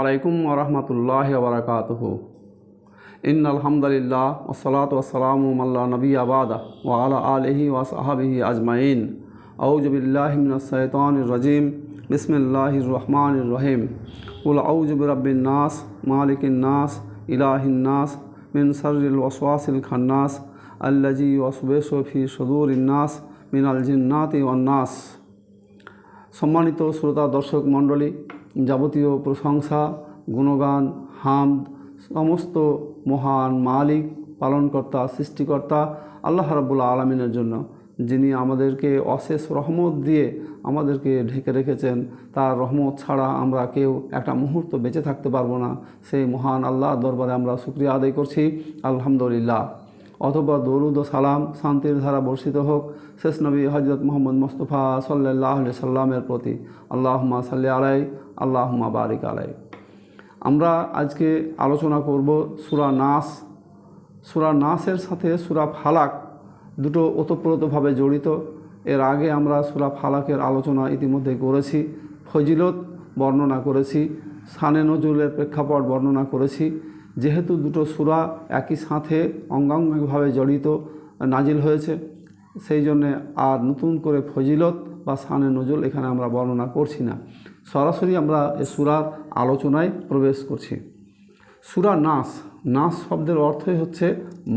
আলাইকুম ওরহমতুল্লাহ বরকাতহ। ইন আলহামদুলিল্লাহ ওসলাত ওসালাম আল্লাহ নবী আবাদা ও আলা আলহি ওয়াসাহাবিহি আজমাইন। আউজবিল্লাহমিনশান রাজিম। বিসমিল্লাহ রহমান রহিম। উল আউজব রব্বিন নাস, মালিকিন নাস, ইলাহিন নাস, মিন শররিল ওয়াসওয়াসিল খান্নাস আল্লাজি ওয়াসবেসো ফি সদুর ইন্নাস মিনাল জিন্নাতি ওয়ান্নাস সম্মানিত শ্রোতা, দর্শক, মণ্ডলী যাবতীয় প্রশংসা, গুণগান, হামদ, সমস্ত মহান মালিক, পালনকর্তা, সৃষ্টিকর্তা, আল্লাহ রাবুল্লাহ আলমিনের জন্য, যিনি আমাদেরকে অশেষ রহমত দিয়ে আমাদেরকে ঢেকে রেখেছেন, তার রহমত ছাড়া আমরা কেউ একটা মুহূর্ত বেঁচে থাকতে পারব না। সেই মহান আল্লাহ দরবারে আমরা শুক্রিয়া আদায় করছি। আলহামদুলিল্লাহ। অথবা দরুদ ও সালাম শান্তির ধারা বর্ষিত হোক। শেষ নবী হজরত মোহাম্মদ মোস্তফা সাল্লাহ সাল্লামের প্রতি আল্লাহমা সাল্লি আলাই আল্লাহমা বারিক আলাই আমরা আজকে আলোচনা করব সুরা নাস। সুরা নাসের সাথে সুরা ফালাক দুটো ওতপ্রোতভাবে জড়িত। এর আগে আমরা সুরা ফালাকের আলোচনা ইতিমধ্যে করেছি, ফজিলত বর্ণনা করেছি, সানে নজরুলের প্রেক্ষাপট বর্ণনা করেছি। যেহেতু দুটো সুরা একই সাথে অঙ্গাঙ্গিকভাবে জড়িত, নাজিল হয়েছে, সেই জন্যে আর নতুন করে ফজিলত বা সানে নজরুল এখানে আমরা বর্ণনা করছি না। সরাসরি আমরা এ সুরার আলোচনায় প্রবেশ করছি। সুরা নাস নাস শব্দের অর্থই হচ্ছে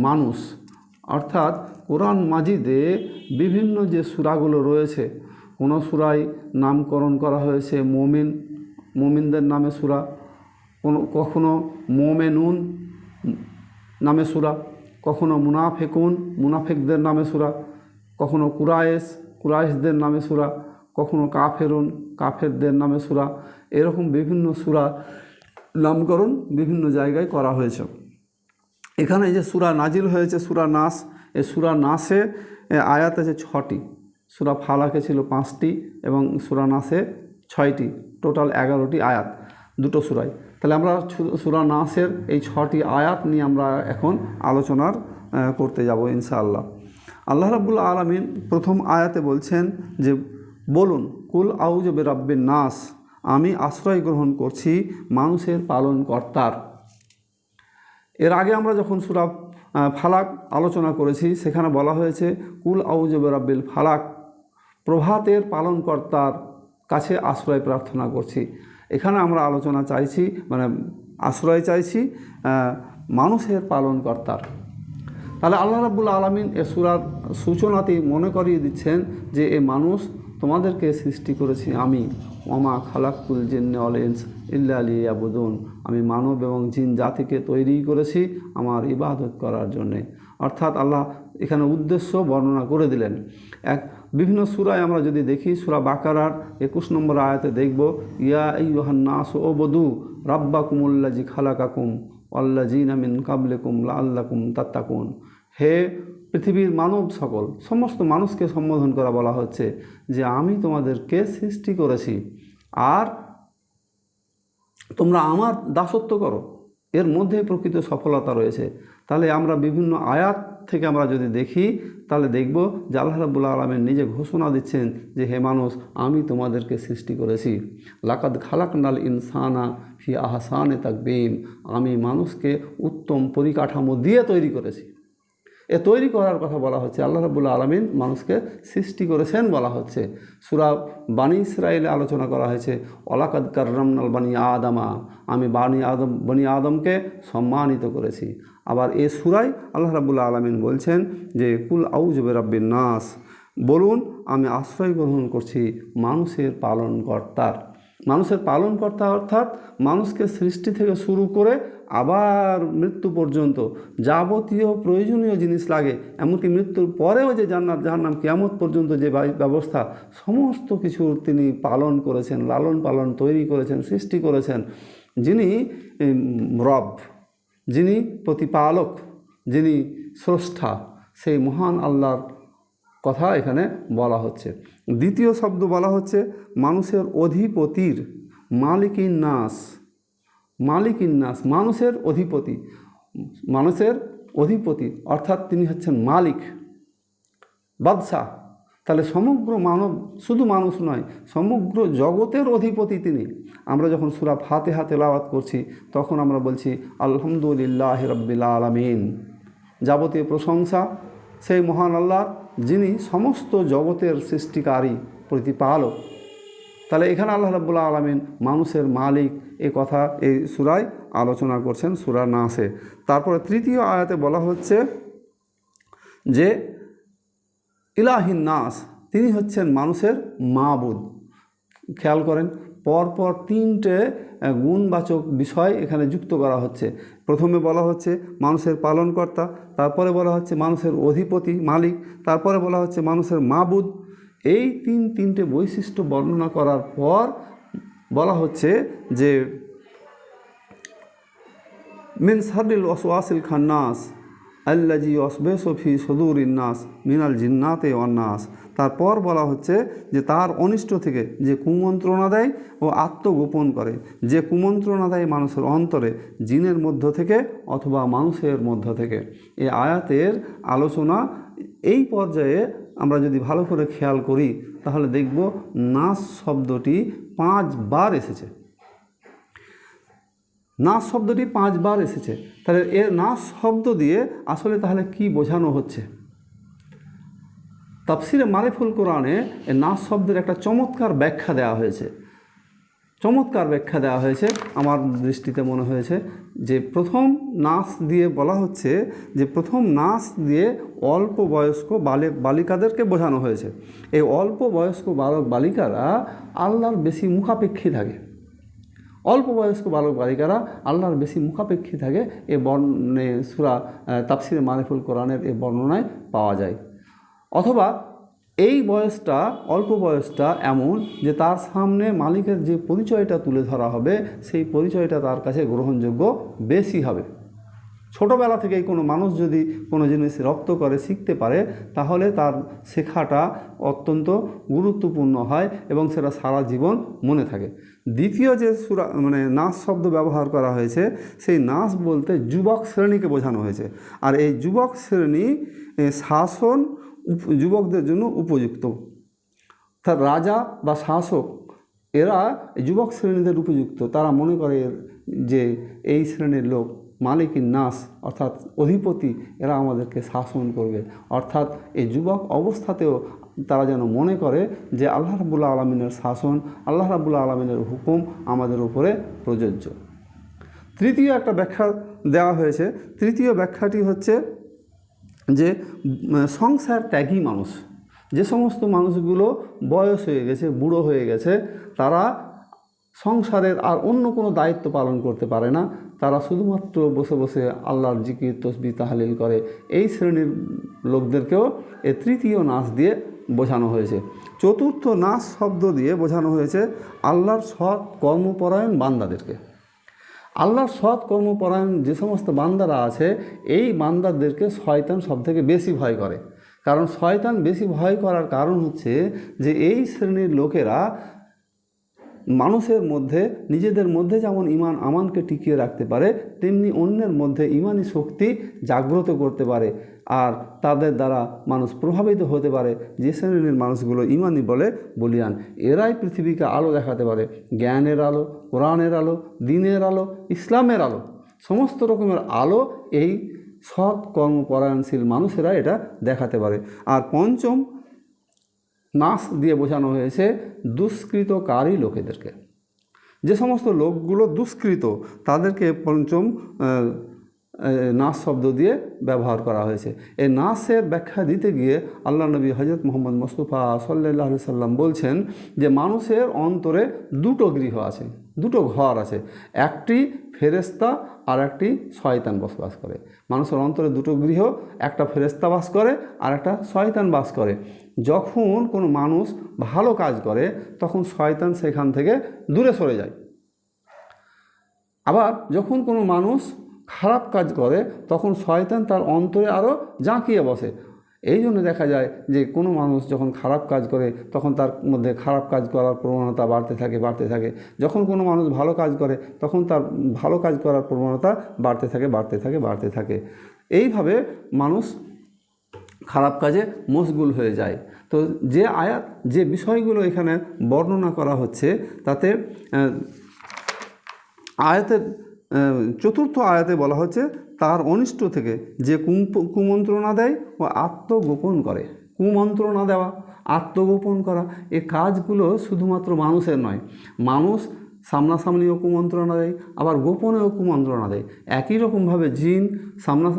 মানুষ। অর্থাৎ কোরআন মাজিদে বিভিন্ন যে সুরাগুলো রয়েছে, কোনো সুরায় নামকরণ করা হয়েছে মোমিন, মোমিনদের নামে সুরা কোনো, কখনো মোমেনুন নামে সুরা, কখনো মুনাফেকুন, মুনাফেকদের নামে সুরা, কখনো কুরায়েস কুরায়েসদের নামে সুরা, কখনো কাফেরুন, কাফেরদের নামে সুরা, এরকম বিভিন্ন সুরা নামকরণ বিভিন্ন জায়গায় করা হয়েছে। এখানে যে সুরা নাজিল হয়েছে, সুরা নাস, এই সুরা নাসে আয়াত আছে ছটি। সুরা ফালাকে ছিল পাঁচটি এবং সুরা নাসে ছয়টি। টোটাল এগারোটি আয়াত, দুটো সুরাই তাহলে আমরা সুরা নাসের এই ছটি আয়াত নিয়ে আমরা এখন আলোচনার করতে যাব ইনশাআল্লাহ। আল্লাহ রাবুল আলমিন প্রথম আয়াতে বলছেন যে, বলুন, কুল আউজ রাব্বিন নাস, আমি আশ্রয় গ্রহণ করছি মানুষের পালন কর্তার এর আগে আমরা যখন সুরা ফালাক আলোচনা করেছি, সেখানে বলা হয়েছে, কুল আউজ রাব্বিল ফালাক, প্রভাতের পালনকর্তার কাছে আশ্রয় প্রার্থনা করছি। এখানে আমরা আলোচনা চাইছি মানে আশ্রয় চাইছি মানুষের পালনকর্তার। তাহলে আল্লাহ রাবুল আলমিন এ সুরার সূচনাতেই মনে করিয়ে দিচ্ছেন যে এ মানুষ তোমাদেরকে সৃষ্টি করেছি আমি। ওমা খালাকুল জিন্ন অলেন্স ইল্লা আলী আবুদুন আমি মানব এবং জিন জাতিকে তৈরি করেছি আমার ইবাদত করার জন্যে। অর্থাৎ আল্লাহ এখানে উদ্দেশ্য বর্ণনা করে দিলেন। এক বিভিন্ন সুরায় আমরা যদি দেখি, সুরা বাকারার একুশ নম্বর আয়াতে দেখব, ইয়া ইহান্নাস ও বধু রাব্বা কুমুল্লাজি খালাকাকুম জিন আমিন কাবলেকুম লা আল্লাকুম তাত্তাকুন। হে পৃথিবীর মানব সকল, সমস্ত মানুষকে সম্বোধন করা বলা হচ্ছে যে আমি তোমাদেরকে সৃষ্টি করেছি। আর তোমরা আমার দাসত্ব করো। এর মধ্যে প্রকৃত সফলতা রয়েছে। তাহলে আমরা বিভিন্ন আয়াত থেকে আমরা যদি দেখি, তাহলে দেখব যে আল্লাহ রাবুল্লাহ আলমের নিজে ঘোষণা দিচ্ছেন যে, হে মানুষ, আমি তোমাদেরকে সৃষ্টি করেছি। লাকাদ খালাকনাল ইনসানা ফি আহসান আহসানে তাকবিম। আমি মানুষকে উত্তম পরিকাঠামো দিয়ে তৈরি করেছি। এ তৈরি করার কথা বলা হচ্ছে। আল্লাহ রাবুল্লাহ আলমিন মানুষকে সৃষ্টি করেছেন বলা হচ্ছে। সুরা বাণী ইসরায়েলে আলোচনা করা হয়েছে অলাকাদ কার্রামনাল বানি আদামা। আমি বাণী আদম, বনি আদমকে সম্মানিত করেছি। আবার এ সুরাই আল্লাহ রাবুল্লাহ আলমিন বলছেন যে, কুল আউজবে রাব্বিন নাস বলুন, আমি আশ্রয় গ্রহণ করছি মানুষের পালনকর্তার। মানুষের পালনকর্তা অর্থাৎ মানুষকে সৃষ্টি থেকে শুরু করে আবার মৃত্যু পর্যন্ত যাবতীয় প্রয়োজনীয় জিনিস লাগে, এমনকি মৃত্যুর পরেও যে জান্নাত, জাহান্নাম, কেয়ামত পর্যন্ত যে ব্যবস্থা, সমস্ত কিছু তিনি পালন করেছেন লালন পালন তৈরি করেছেন, সৃষ্টি করেছেন। যিনি রব। যিনি প্রতিপালক, যিনি স্রষ্টা, সেই মহান আল্লাহর কথা এখানে বলা হচ্ছে। দ্বিতীয় শব্দ বলা হচ্ছে মানুষের অধিপতির মালিকিন নাস। মালিকিন নাস, মানুষের অধিপতি মানুষের অধিপতি, অর্থাৎ তিনি হচ্ছেন মালিক। বাদশাহ। তাহলে সমগ্র মানব, শুধু মানুষ নয়, সমগ্র জগতের অধিপতি তিনি। আমরা যখন সুরা ফাতে হাতে লাওয়াত করছি, তখন আমরা বলছি, আলহামদুলিল্লাহ রব্বিল আলমিন। যাবতীয় প্রশংসা সেই মহান আল্লাহ, যিনি সমস্ত জগতের সৃষ্টিকারী, প্রতিপালক। তাহলে এখানে আল্লাহ রাবুল্লাহ আলমিন মানুষের মালিক এ কথা, এই সুরায় আলোচনা করছেন, সুরা নাসে। তারপরে তৃতীয় আয়াতে বলা হচ্ছে যে ইলাহিন নাস, তিনি হচ্ছেন মানুষের মাবুদ। খেয়াল করেন, পরপর তিনটে গুণবাচক বিষয় এখানে যুক্ত করা হচ্ছে। প্রথমে বলা হচ্ছে মানুষের পালনকর্তা, তারপরে বলা হচ্ছে মানুষের অধিপতি, মালিক, তারপরে বলা হচ্ছে মানুষের মাবুদ। এই তিন, তিনটে বৈশিষ্ট্য বর্ণনা করার পর বলা হচ্ছে যে, মিন সারিল ওয়াসওয়াসিল খান্নাস আল্লাজি ওসবেসফি সদুর ইন্নাস মিনাল জিন্নাতে অন্নাস তারপর বলা হচ্ছে যে তার অনিষ্ট থেকে যে কুমন্ত্রণা দেয় ও আত্মগোপন করে। যে কুমন্ত্রণা দেয় মানুষের অন্তরে, জিনের মধ্য থেকে অথবা মানুষের মধ্য থেকে। এই আয়াতের আলোচনা এই পর্যায়ে আমরা যদি ভালো করে খেয়াল করি, তাহলে দেখব নাস শব্দটি পাঁচবার এসেছে। নাস শব্দটি পাঁচবার এসেছে। তাহলে এর নাস শব্দ দিয়ে আসলে তাহলে কি বোঝানো হচ্ছে? তাফসিরে মারেফুল কোরআনে নাস শব্দের একটা চমৎকার ব্যাখ্যা দেওয়া হয়েছে। চমৎকার ব্যাখ্যা দেওয়া হয়েছে আমার দৃষ্টিতে মনে হয়েছে যে প্রথম নাচ দিয়ে বলা হচ্ছে যে প্রথম নাচ দিয়ে অল্প বয়স্ক বালে বালিকাদেরকে বোঝানো হয়েছে। এই অল্প বয়স্ক বালক বালিকারা আল্লাহর বেশি মুখাপেক্ষী থাকে। অল্প বয়স্ক বালক বালিকারা আল্লাহর বেশি মুখাপেক্ষী থাকে, এ বর্ণে সুরা তাফসিরে মারিফুল কোরআনের এ বর্ণনায় পাওয়া যায়। অথবা এই বয়সটা, অল্প বয়সটা এমন যে তার সামনে মালিকের যে পরিচয়টা তুলে ধরা হবে, সেই পরিচয়টা তার কাছে গ্রহণযোগ্য বেশি হবে। ছোটোবেলা থেকেই কোনো মানুষ যদি কোনো জিনিস রপ্ত করে, শিখতে পারে, তাহলে তার শেখাটা অত্যন্ত গুরুত্বপূর্ণ হয় এবং সেটা সারা জীবন মনে থাকে। দ্বিতীয় যে সুরা মানে নাচ শব্দ ব্যবহার করা হয়েছে, সেই নাচ বলতে যুবক শ্রেণীকে বোঝানো হয়েছে। আর এই যুবক শ্রেণি শাসন যুবকদের জন্য উপযুক্ত। তার রাজা বা শাসক, এরা যুবক শ্রেণীদের উপযুক্ত। তারা মনে করে যে এই শ্রেণির লোক মালিকিন নাস, অর্থাৎ অধিপতি, এরা আমাদেরকে শাসন করবে। অর্থাৎ এই যুবক অবস্থাতেও তারা যেন মনে করে যে আল্লাহ রাবুল্লাহ আলমিনের শাসন, আল্লাহ রাবুল্লাহ আলমিনের হুকুম আমাদের উপরে প্রযোজ্য। তৃতীয় একটা ব্যাখ্যা দেওয়া হয়েছে। তৃতীয় ব্যাখ্যাটি হচ্ছে যে, সংসার ত্যাগী মানুষ। যে সমস্ত মানুষগুলো বয়স হয়ে গেছে, বুড়ো হয়ে গেছে, তারা সংসারের আর অন্য কোনো দায়িত্ব পালন করতে পারে না। তারা শুধুমাত্র বসে বসে আল্লাহর জিকির তসবি তাহালিল করে। এই শ্রেণির লোকদেরকেও এ তৃতীয় নাচ দিয়ে বোঝানো হয়েছে। চতুর্থ নাচ শব্দ দিয়ে বোঝানো হয়েছে আল্লাহর সৎ কর্মপরায়ণ বান্দাদেরকে। আল্লাহর সৎ কর্মপরায়ণ যে সমস্ত বান্দারা আছে, এই বান্দাদেরকে শয়তান সব থেকে বেশি ভয় করে। কারণ শয়তান বেশি ভয় করার কারণ হচ্ছে যে এই শ্রেণির লোকেরা মানুষের মধ্যে, নিজেদের মধ্যে যেমন ইমান, আমানকে টিকিয়ে রাখতে পারে, তেমনি অন্যের মধ্যে ইমানি শক্তি জাগ্রত করতে পারে। আর তাদের দ্বারা মানুষ প্রভাবিত হতে পারে। যে শ্রেণির মানুষগুলো ইমানি বলে বলিয়ান, এরাই পৃথিবীকে আলো দেখাতে পারে। জ্ঞানের আলো, কোরআনের আলো, দিনের আলো, ইসলামের আলো, সমস্ত রকমের আলো এই সৎ কর্মপরায়ণশীল মানুষেরা এটা দেখাতে পারে। আর পঞ্চম নাশ দিয়ে বোঝানো হয়েছে দুষ্কৃতকারী লোকেদেরকে। যে সমস্ত লোকগুলো দুষ্কৃত, তাদেরকে পঞ্চম নাস শব্দ দিয়ে ব্যবহার করা হয়েছে। এই নাসের ব্যাখ্যা দিতে গিয়ে আল্লাহ নবী হজরত মোহাম্মদ মোস্তফা সাল্লাহ সাল্লাম বলছেন যে মানুষের অন্তরে দুটো গৃহ আছে, দুটো ঘর আছে। একটি ফেরেস্তা আর একটি শয়তান বসবাস করে। মানুষের অন্তরে দুটো গৃহ, একটা ফেরেস্তা বাস করে আর একটা শয়তান বাস করে। যখন কোনো মানুষ ভালো কাজ করে, তখন শয়তান সেখান থেকে দূরে সরে যায়। আবার যখন কোনো মানুষ খারাপ কাজ করে, তখন শয়তান তার অন্তরে আরও জাঁকিয়ে বসে। এই জন্য দেখা যায় যে, কোনো মানুষ যখন খারাপ কাজ করে, তখন তার মধ্যে খারাপ কাজ করার প্রবণতা বাড়তে থাকে বাড়তে থাকে। যখন কোনো মানুষ ভালো কাজ করে, তখন তার ভালো কাজ করার প্রবণতা বাড়তে থাকে বাড়তে থাকে বাড়তে থাকে। এইভাবে মানুষ খারাপ কাজে মশগুল হয়ে যায়। তো যে আয়াত, যে বিষয়গুলো এখানে বর্ণনা করা হচ্ছে, তাতে আয়াতের চতুর্থ আয়াতে বলা হচ্ছে, তার অনিষ্ট থেকে যে কুম- কুমন্ত্রণা দেয় ও আত্মগোপন করে। কুমন্ত্রণা দেওয়া, আত্মগোপন করা, এ কাজগুলো শুধুমাত্র মানুষের নয়। মানুষ সামনাসামনিও কুমন্ত্রণা দেয়, আবার গোপনেও কুমন্ত্রণা দেয়। একই রকমভাবে জিন সামনা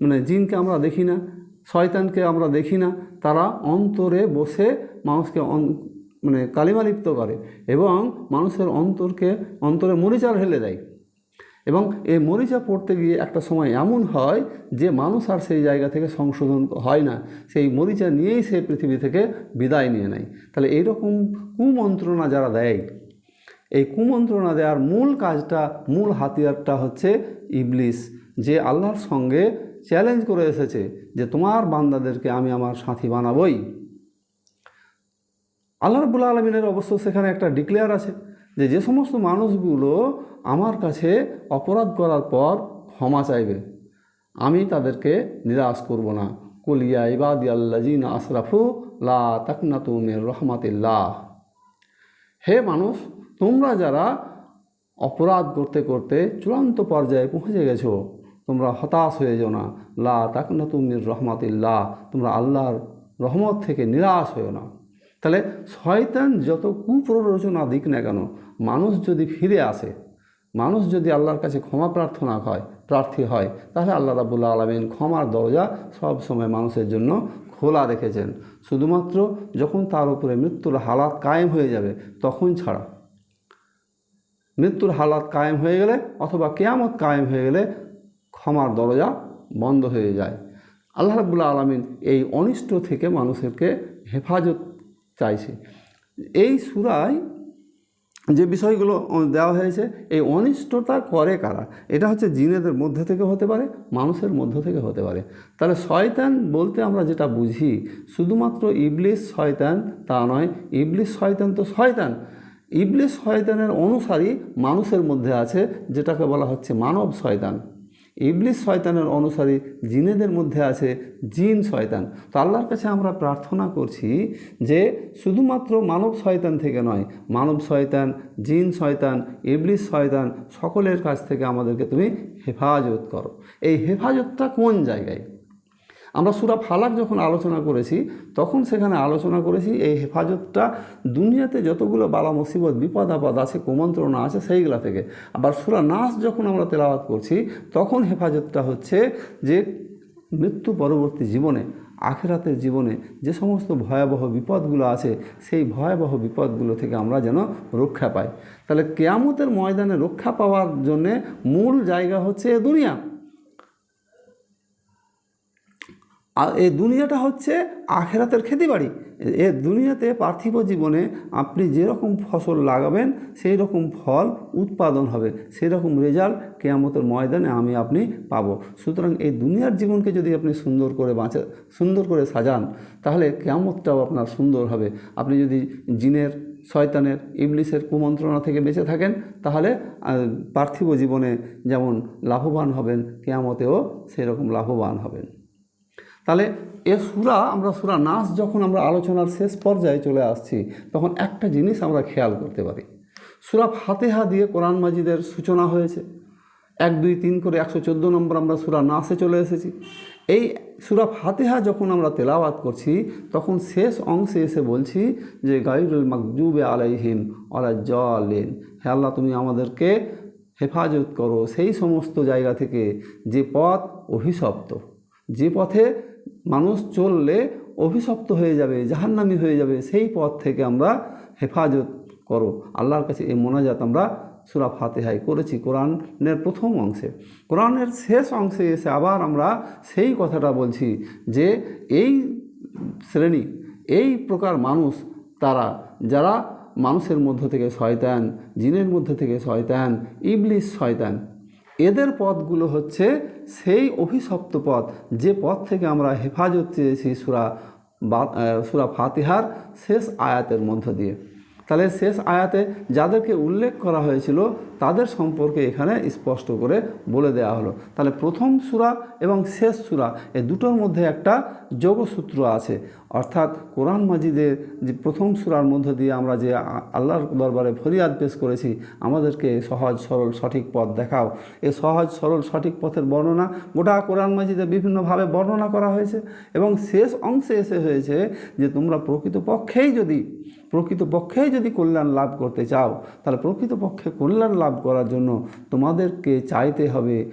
মানে জিনকে আমরা দেখি না শয়তানকে আমরা দেখি না, তারা অন্তরে বসে মানুষকে মানে কালিমালিপ্ত করে এবং মানুষের অন্তরকে, অন্তরে মরিচার ঢেলে দেয়। এবং এই মরিচা পড়তে গিয়ে একটা সময় এমন হয় যে মানুষ আর সেই জায়গা থেকে সংশোধন হয় না, সেই মরিচা নিয়েই সে পৃথিবী থেকে বিদায় নিয়ে নেয়। তাহলে এইরকম কুমন্ত্রণা যারা দেয়, এই কুমন্ত্রণা দেওয়ার মূল কাজটা, মূল হাতিয়ারটা হচ্ছে ইবলিস। যে আল্লাহর সঙ্গে চ্যালেঞ্জ করে এসেছে যে তোমার বান্দাদেরকে আমি আমার সাথী বানাবই। আল্লাহ রবুল্লা আলমিনের অবশ্য সেখানে একটা ডিক্লেয়ার আছে যে যে সমস্ত মানুষগুলো আমার কাছে অপরাধ করার পর ক্ষমা চাইবে, আমি তাদেরকে নিরাশ করব না। কুলিয়া ইবাদি আল্লাজিন আশরাফু লা তাকনা তুমের রহমাতিল্লাহ। হে মানুষ, তোমরা যারা অপরাধ করতে করতে চূড়ান্ত পর্যায়ে পৌঁছে গেছো তোমরা হতাশ হয়ে যাও না। লা তাকনা তুমির রহমাতিল্লাহ, তোমরা আল্লাহর রহমত থেকে নিরাশ হয়েও না। তাহলে শয়তান যত কুপ্ররোচনা দিক না কেন, মানুষ যদি ফিরে আসে, মানুষ যদি আল্লাহর কাছে ক্ষমা প্রার্থনা হয়, প্রার্থী হয়, তাহলে আল্লাহ রাবুল্লাহ আলমিন ক্ষমার দরজা সব সময় মানুষের জন্য খোলা রেখেছেন। শুধুমাত্র যখন তার উপরে মৃত্যুর হালাত কায়েম হয়ে যাবে, তখন ছাড়া। মৃত্যুর হালাত কায়েম হয়ে গেলে অথবা কেয়ামত কায়েম হয়ে গেলে ক্ষমার দরজা বন্ধ হয়ে যায়। আল্লাহ রাবুল্লাহ আলমিন এই অনিষ্ট থেকে মানুষেরকে হেফাজত চাইছে। এই সুরায় যে বিষয়গুলো দেওয়া হয়েছে, এই অনিষ্টতা করে কারা? এটা হচ্ছে জিনেদের মধ্যে থেকে হতে পারে, মানুষের মধ্য থেকে হতে পারে। তাহলে শয়তান বলতে আমরা যেটা বুঝি, শুধুমাত্র ইবলিস শয়তান তা নয়, ইবলিস শয়তান তো শয়তান। ইবলিস শয়তানের অনুসারী মানুষের মধ্যে আছে, যেটাকে বলা হচ্ছে মানব শয়তান। ইবলিস শয়তানের অনুসারী জিনেদের মধ্যে আছে জিন শয়তান। তো আল্লাহর কাছে আমরা প্রার্থনা করছি যে শুধুমাত্র মানব শয়তান থেকে নয়, মানব শয়তান, জিন শয়তান, ইবলিস শয়তান সকলের কাছ থেকে আমাদেরকে তুমি হেফাজত করো। এই হেফাজতটা কোন জায়গায়? আমরা সুরা ফালাক যখন আলোচনা করেছি, তখন সেখানে আলোচনা করেছি, এই হেফাজতটা দুনিয়াতে যতগুলো বালা মুসিবত, বিপদ, আপদ আছে, কুমন্ত্রণা আছে, সেইগুলা থেকে। আবার সুরা নাস যখন আমরা তেলাওয়াত করছি, তখন হেফাজতটা হচ্ছে যে মৃত্যু পরবর্তী জীবনে, আখেরাতের জীবনে যে সমস্ত ভয়াবহ বিপদগুলো আছে, সেই ভয়াবহ বিপদগুলো থেকে আমরা যেন রক্ষা পাই। তাহলে কেয়ামতের ময়দানে রক্ষা পাওয়ার জন্যে মূল জায়গা হচ্ছে এ দুনিয়া। আর এই দুনিয়াটা হচ্ছে আখেরাতের খেতিবাড়ি। এ দুনিয়াতে পার্থিব জীবনে আপনি যেরকম ফসল লাগাবেন সেই রকম ফল উৎপাদন হবে। সেই রকম রেজাল্ট কেয়ামতের ময়দানে আমি আপনি পাব। সুতরাং এই দুনিয়ার জীবনকে যদি আপনি সুন্দর করে বাঁচা, সুন্দর করে সাজান, তাহলে কেয়ামতটাও আপনার সুন্দর হবে। আপনি যদি জিনের, শয়তানের, ইবলিসের কুমন্ত্রণা থেকে বেঁচে থাকেন, তাহলে পার্থিব জীবনে যেমন লাভবান হবেন, কেয়ামতেও সেই রকম লাভবান হবেন। তাহলে এ সুরা, আমরা সুরা নাচ যখন আমরা আলোচনার শেষ পর্যায়ে চলে আসছি, তখন একটা জিনিস আমরা খেয়াল করতে পারি। সুরা ফাতেহা দিয়ে কোরআন মাজিদের সূচনা হয়েছে। এক, দুই, তিন করে একশো চোদ্দ নম্বর আমরা সুরা নাসে চলে এসেছি। এই সুরা ফাতেহা যখন আমরা তেলাওয়াত করছি, তখন শেষ অংশে এসে বলছি যে গাইরুল মাকজুবে আলাইহিম আলা জলেন হে আল্লাহ, তুমি আমাদেরকে হেফাজত করো। সেই সমস্ত জায়গা থেকে যে পথ অভিশপ্ত, যে পথে মানুষ চললে অভিশপ্ত হয়ে যাবে, জাহান্নামি হয়ে যাবে, সেই পথ থেকে আমরা হেফাজত করো। আল্লাহর কাছে এই মোনাজাত আমরা সুরা ফাতেহাই করেছি কোরআনের প্রথম অংশে। কোরআনের শেষ অংশে এসে আবার আমরা সেই কথাটা বলছি যে এই শ্রেণি, এই প্রকার মানুষ তারা, যারা মানুষের মধ্য থেকে শয়তান, জিনের মধ্যে থেকে শয়তান, ইবলিস শয়তান এদের পথগুলো হচ্ছে সেই অভিশপ্ত পথ যে পথ থেকে আমরা হেফাজত চেয়েছি সুরা বা সুরা ফাতিহার শেষ আয়াতের মধ্য দিয়ে। তাহলে শেষ আয়াতে যাদেরকে উল্লেখ করা হয়েছিল তাদের সম্পর্কে এখানে স্পষ্ট করে বলে দেওয়া হলো। তাহলে প্রথম সুরা এবং শেষ সূরা, এই দুটোর মধ্যে একটা যোগসূত্র আছে। অর্থাৎ কোরআন মাজিদের যে প্রথম সুরার মধ্য দিয়ে আমরা যে আল্লাহর দরবারে ফরিয়াদ পেশ করেছি, আমাদেরকে সহজ, সরল, সঠিক পথ দেখাও। এই সহজ, সরল, সঠিক পথের বর্ণনা গোটা কোরআন মাজিদে বিভিন্নভাবে বর্ণনা করা হয়েছে এবং শেষ অংশে এসে হয়েছে যে তোমরা প্রকৃতপক্ষেই যদি প্রকৃতপক্ষেই যদি কল্যাণ লাভ করতে চাও, তাহলে প্রকৃতপক্ষে কল্যাণ লাভ করার জন্য তোমাদেরকে চাইতে হবে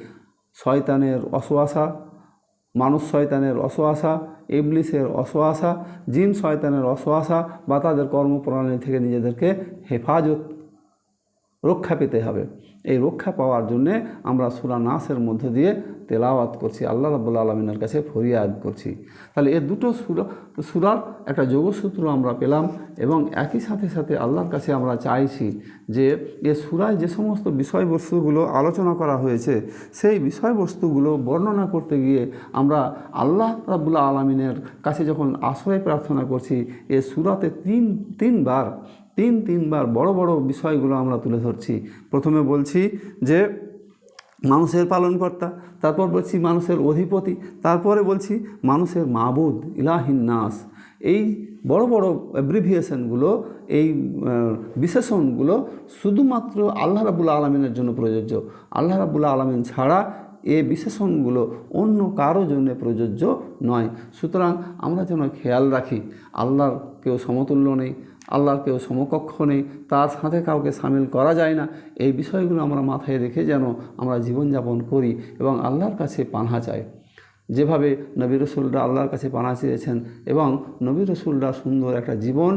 শয়তানের অশোয়াশা মানুষ শয়তানের অশোয়াশা ইবলিসের অশোয়াশা জিন শয়তানের অশোয়াশা বা তাদের কর্মপ্রণালী থেকে নিজেদেরকে হেফাজত, রক্ষা পেতে হবে। এই রক্ষা পাওয়ার জন্যে আমরা সুরা নাসের মধ্য দিয়ে তেলাওয়াত করছি, আল্লাহ রাবুল্লা আলমিনের কাছে ফরিয়াদ করছি। তাহলে এ দুটো সুরা, সুরার একটা যোগসূত্র আমরা পেলাম এবং একই সাথে সাথে আল্লাহর কাছে আমরা চাইছি যে এ সুরায় যে সমস্ত বিষয়বস্তুগুলো আলোচনা করা হয়েছে, সেই বিষয়বস্তুগুলো বর্ণনা করতে গিয়ে আমরা আল্লাহ রাবুল্লা আলমিনের কাছে যখন আশ্রয় প্রার্থনা করছি, এ সুরাতে তিন, তিনবার তিন, তিনবার বড় বড় বিষয়গুলো আমরা তুলে ধরছি। প্রথমে বলছি যে মানুষের পালনকর্তা, তারপর বলছি মানুষের অধিপতি, তারপরে বলছি মানুষের মাবুদ, ইলাহিন নাস। এই বড় বড় অ্যাব্রিভিয়েশনগুলো এই বিশেষণগুলো শুধুমাত্র আল্লাহ রাবুল্লা আলমিনের জন্য প্রযোজ্য। আল্লাহ রাবুল্লা আলমিন ছাড়া এ বিশেষণগুলো অন্য কারও জন্য প্রযোজ্য নয়। সুতরাং আমরা যেন খেয়াল রাখি, আল্লাহর কেউ সমতুল্য নেই আল্লাহর কেউ সমকক্ষ নেই, তার সাথে কাউকে সামিল করা যায় না। এই বিষয়গুলো আমরা মাথায় রেখে যেন আমরা জীবনযাপন করি এবং আল্লাহর কাছে পানা চাই। যেভাবে নবী রসুলরা আল্লাহর কাছে পানা চেয়েছেন এবং নবী রসুলরা সুন্দর একটা জীবন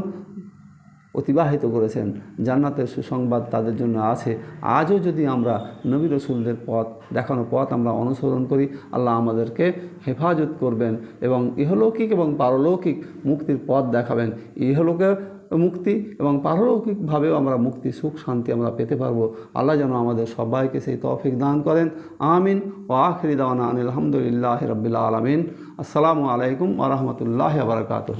অতিবাহিত করেছেন, জান্নাতের সুসংবাদ তাদের জন্য আছে। আজও যদি আমরা নবী রসুলদের পথ, দেখানো পথ আমরা অনুসরণ করি, আল্লাহ আমাদেরকে হেফাজত করবেন এবং ইহলৌকিক এবং পারলৌকিক মুক্তির পথ দেখাবেন। ইহলোকের মুক্তি এবং পারলৌকিকভাবেও আমরা মুক্তি, সুখ, শান্তি আমরা পেতে পারব। আল্লাহ যেন আমাদের সবাইকে সেই তৌফিক দান করেন। আমিন। ও আখরি দাওয়ানা আনিল আলহামদুলিল্লাহ রবিল্লা আলমিন। আসসালামু আলাইকুম আ রহমতুল্লাহ বারকাত